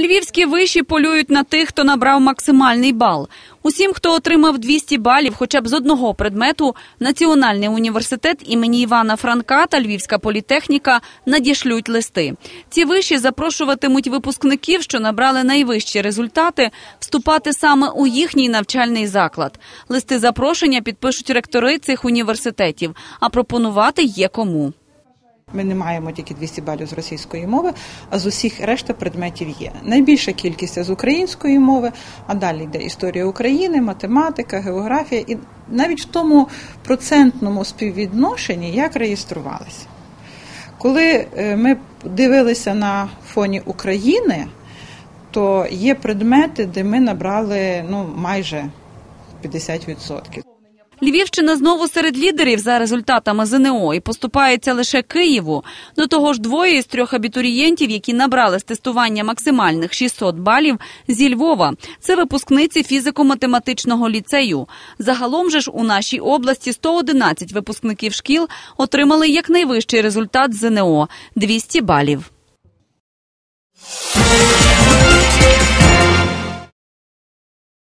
Львівські виші полюють на тих, хто набрав максимальний бал. Усім, хто отримав 200 балів, хоча б з одного предмету, Національний університет імені Івана Франка та Львівська політехніка надішлють листи. Ці виші запрошуватимуть випускників, що набрали найвищі результати, вступати саме у їхній навчальний заклад. Листи запрошення підпишуть ректори цих університетів, а пропонувати є кому. Ми не маємо тільки 200 балів з російської мови, а з усіх решта предметів є. Найбільша кількість з української мови, а далі йде історія України, математика, географія, і навіть в тому процентному співвідношенні, як реєструвалися. Коли е, ми дивилися на фоні України, то є предмети, де ми набрали ну, майже 50%. Львівщина знову серед лідерів за результатами ЗНО і поступається лише Києву. До того ж, двоє із трьох абітурієнтів, які набрали з тестування максимальних 600 балів, зі Львова. Це випускниці фізико-математичного ліцею. Загалом же ж у нашій області 111 випускників шкіл отримали якнайвищий результат ЗНО – 200 балів.